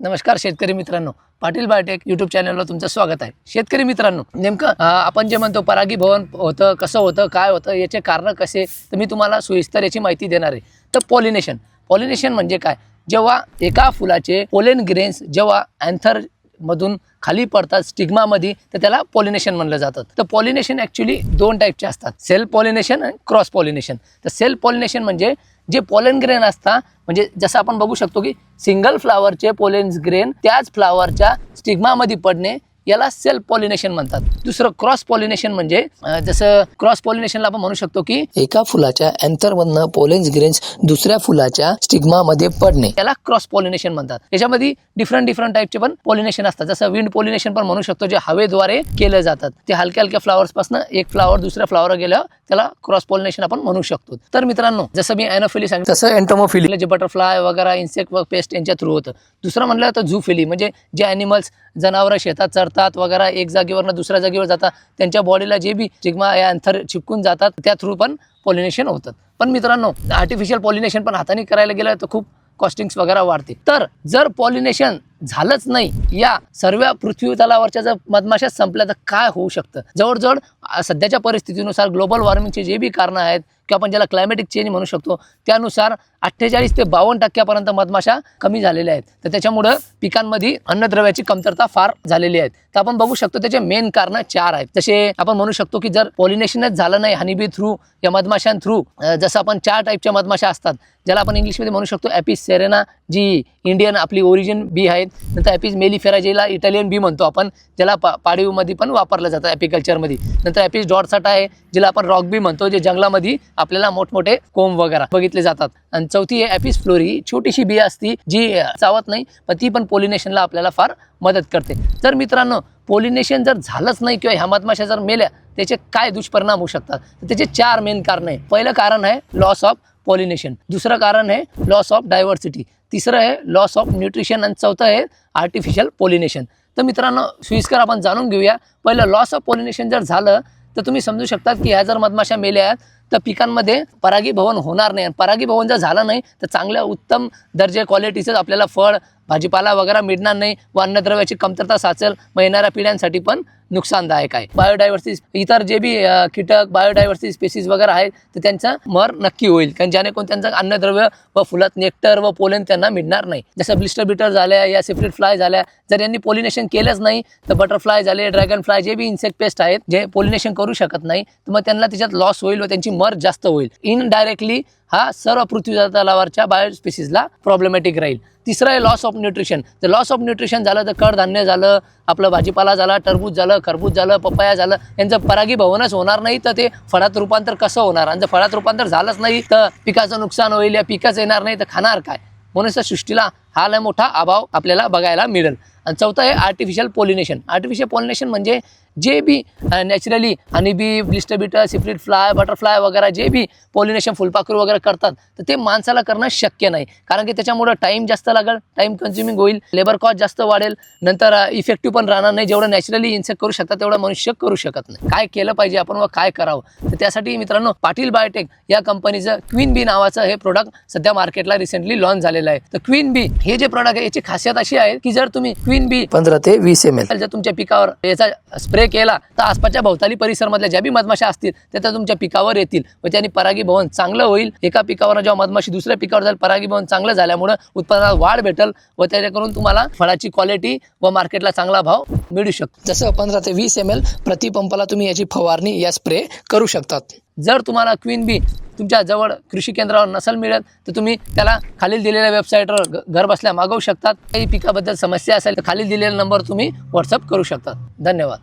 नमस्कार शेतकरी मित्रांनो. पाटील बायोटेक युट्यूब चॅनलवर तुमचं स्वागत आहे. शेतकरी मित्रांनो नेमकं आपण जे म्हणतो परागी भवन होतं कसं होतं काय होतं याचे कारणं कसे तर मी तुम्हाला सोयीस्तर याची माहिती देणार आहे. तर पॉलिनेशन पॉलिनेशन म्हणजे काय? जेव्हा एका फुलाचे पोलेन ग्रेन्स जेव्हा अँथर मधून खाली पडतात स्टिग्मामध्ये तर त्याला पॉलिनेशन म्हणलं जातं. तर पॉलिनेशन ॲक्च्युली दोन टाईपचे असतात. सेल्फ पॉलिनेशन आणि क्रॉस पॉलिनेशन तर सेल्फ पॉलिनेशन म्हणजे जे पोलन ग्रेन असतात म्हणजे जसं आपण बघू शकतो की सिंगल फ्लावरचे पोलेन ग्रेन त्याच फ्लावरच्या स्टिग्मामध्ये पडणे याला सेल्फ पॉलिनेशन म्हणतात. दुसरं क्रॉस पॉलिनेशन म्हणजे जसं क्रॉस पॉलिनेशनला आपण म्हणू शकतो की एका फुलाच्या अँथरमधनं पोलेन्स ग्रेन्स दुसऱ्या फुलाच्या स्टिग्मामध्ये पडणे. याला क्रॉस पॉलिनेशन म्हणतात. याच्यामध्ये डिफरंट डिफरंट टाईपचे पण पॉलिनेशन असतात. जसं विंड पॉलिनेशन पण म्हणू शकतो जे हवेद्वारे केलं जातात. ते हलक्या हलक्या फ्लावर्सपासून एक फ्लावर दुसऱ्या फ्लावर गेलं त्याला क्रॉस पॉलिनेशन आपण म्हणू शकतो. तर मित्रांनो जसं मी ॲनोफिली सांगितलं तसं एन्टोमोफिली जे बटरफ्लाय वगैरे इन्सेक्ट व पेस्ट यांच्या थ्रू होतं. दुसरं म्हणलं तर झूफिली म्हणजे जे ॲनिमल्स जनावरं शेतात चरतात वगैरे एक जागेवरनं दुसऱ्या जागेवर जातात. त्यांच्या बॉडीला जे बी जिग्मा या अंथर चिपकून जातात त्या थ्रू पण पॉलिनेशन होतं पण मित्रांनो आर्टिफिशियल पॉलिनेशन पण हाताने करायला गेलं तर खूप कॉस्टिंग्स वगैरे वाढते तर जर पॉलिनेशन झालंच नाही. या सर्व पृथ्वी तलावरच्या जर मधमाशा संपल्या तर काय होऊ शकतं? जवळजवळ सध्याच्या परिस्थितीनुसार ग्लोबल वॉर्मिंगचे जे बी कारणं आहेत किंवा आपण ज्याला क्लायमॅटिक चेंज म्हणू शकतो त्यानुसार अठ्ठेचाळीस ते बावन्न टक्क्यापर्यंत मधमाशा कमी झालेल्या आहेत. तर त्याच्यामुळं पिकांमध्ये अन्नद्रव्याची कमतरता फार झालेली आहे. तर आपण बघू शकतो त्याचे मेन कारणं चार आहेत. जसे आपण म्हणू शकतो की जर पॉलिनेशनच झालं नाही हनीबी थ्रू या मधमाशां थ्रू जसं आपण चार टाईपच्या मधमाशा असतात ज्याला आपण इंग्लिशमध्ये म्हणू शकतो ॲपिस सेरेना जी इंडियन आपली ओरिजिन बी आहेत नंतर ॲपिस मेलिफेरा इटालियन बी म्हणतो आपण ज्याला पा पाडीवमध्ये पण वापरलं जातं ॲपिकल्चरमध्ये नंतर ॲपिस डॉटसाटा आहे ज्याला आपण रॉक बी म्हणतो जे जंगलामध्ये आपल्याला मोठमोठे कोंब वगैरे बघितले जातात. आणि चौथी आहे ॲपिस फ्लोरी ही छोटीशी बी असती जी चावत नाही पण ती पण पोलिनेशनला आपल्याला फार मदत करते. तर मित्रांनो पॉलिनेशन जर झालंच नाही किंवा ह्या मधमाशा जर मेल्या त्याचे काय दुष्परिणाम होऊ शकतात? तर त्याचे चार मेन कारण आहे. पहिलं कारण आहे लॉस ऑफ पॉलिनेशन दुसरं कारण आहे लॉस ऑफ डायव्हर्सिटी तिसरं आहे लॉस ऑफ न्यूट्रिशन आणि चौथं आहे आर्टिफिशियल पॉलिनेशन तर मित्रांनो सुईस्कर आपण जाणून घेऊया. पहिलं लॉस ऑफ पॉलिनेशन जर झालं तर तुम्ही समजू शकतात की ह्या जर मधमाशा मेल्या तर पिकांमध्ये परागीभवन होणार नाही. आणि परागीभवन जर झालं नाही तर चांगल्या उत्तम दर्जे क्वालिटीचं आपल्याला फळ भाजीपाला वगैरे मिळणार नाही व अन्नद्रव्याची कमतरता साचेल. मग येणाऱ्या पिढ्यांसाठी पण नुकसानदायक आहे. बायोडायव्हर्सिटी इतर जे बी कीटक बायोडायव्हर्सिटी स्पेसिस वगैरे आहेत तर त्यांचा मर नक्की होईल. कारण ज्याने कोण त्यांचं अन्नद्रव्य व फुलात नेक्टर व पोलन त्यांना मिळणार नाही. जसं ब्लिस्टर बिटर झाल्या या सेफ्रिट फ्लाय झाल्या. जर यांनी पोलिनेशन केलंच नाही तर बटरफ्लाय झाले ड्रॅगन फ्लाय जे बी इन्सेक्ट पेस्ट आहेत जे पोलिनेशन करू शकत नाही तर मग त्यांना त्याच्यात लॉस होईल व त्यांची मर जास्त होईल. इनडायरेक्टली हा सर्व पृथ्वी तलावारच्या बायोस्पेसिसला प्रॉब्लेमॅटिक राहील. तिसरं आहे लॉस ऑफ न्यूट्रिशन जर लॉस ऑफ न्यूट्रिशन झालं तर कडधान्य झालं आपलं भाजीपाला झाला टरबूज झालं खरबूज झालं पपया झालं यांचं परागीभवनच होणार नाही तर ते फळात रूपांतर कसं होणार? आणि जर फळात रूपांतर झालंच नाही तर पिकाचं नुकसान होईल या पिकाचं येणार नाही तर खाणार काय? म्हणून त्या सृष्टीला हा लय मोठा अभाव आपल्याला बघायला मिळेल. आणि चौथं आहे आर्टिफिशियल पॉलिनेशन आर्टिफिशियल पॉलिनेशन म्हणजे जे बी नॅचरली आणि bee blister beetle syrphid fly butterfly वगैरे जे बी पॉलिनेशन फुलपाखरू वगैरे करतात तर ते माणसाला करणं शक्य नाही. कारण की त्याच्यामुळं टाईम जास्त लागेल टाईम कन्झ्युमिंग होईल लेबर कॉस्ट जास्त वाढेल नंतर इफेक्टिव्ह पण राहणार नाही. जेवढं नॅचरली इन्सेक्ट करू शकतात तेवढं मनुष्य करू शकत नाही. काय केलं पाहिजे आपण व काय करावं? तर त्यासाठी मित्रांनो पाटील बायोटेक या कंपनीचं क्वीन बी नावाचं हे प्रोडक्ट सध्या मार्केटला रिसेंटली लॉन्च झालेलं आहे. तर क्वीन बी हे जे प्रोडक्ट आहे याची खासियत अशी आहे की जर तुम्ही क्वीन बी पंधरा ते वीस एम एल जर तुमच्या पिकावर याचा स्प्रे केला तर आसपासच्या भोवताली परिसरमधल्या ज्या बी मधमाशा असतील त्या त्या तुमच्या पिकावर येतील. व त्यांनी परागी भवन चांगलं होईल. एका पिकावर जेव्हा मधमाशी दुसऱ्या पिकावर जाईल परागी भवन चांगलं झाल्यामुळं उत्पादनात वाढ भेटेल व त्याच्याकडून तुम्हाला फळाची क्वालिटी व मार्केटला चांगला भाव मिळू शकतो. जसं पंधरा ते वीस एम एल प्रतिपंपाला तुम्ही याची फवारणी या स्प्रे करू शकतात. जर तुम्हाला क्वीन बी तुमच्या जवळ कृषी केंद्रावर नसेल मिळत तर तुम्ही त्याला खालील दिलेल्या वेबसाईटवर घर बसल्या मागवू शकतात. काही पिकाबद्दल समस्या असेल तर खालील दिलेला नंबर तुम्ही व्हॉट्सअप करू शकतात. धन्यवाद.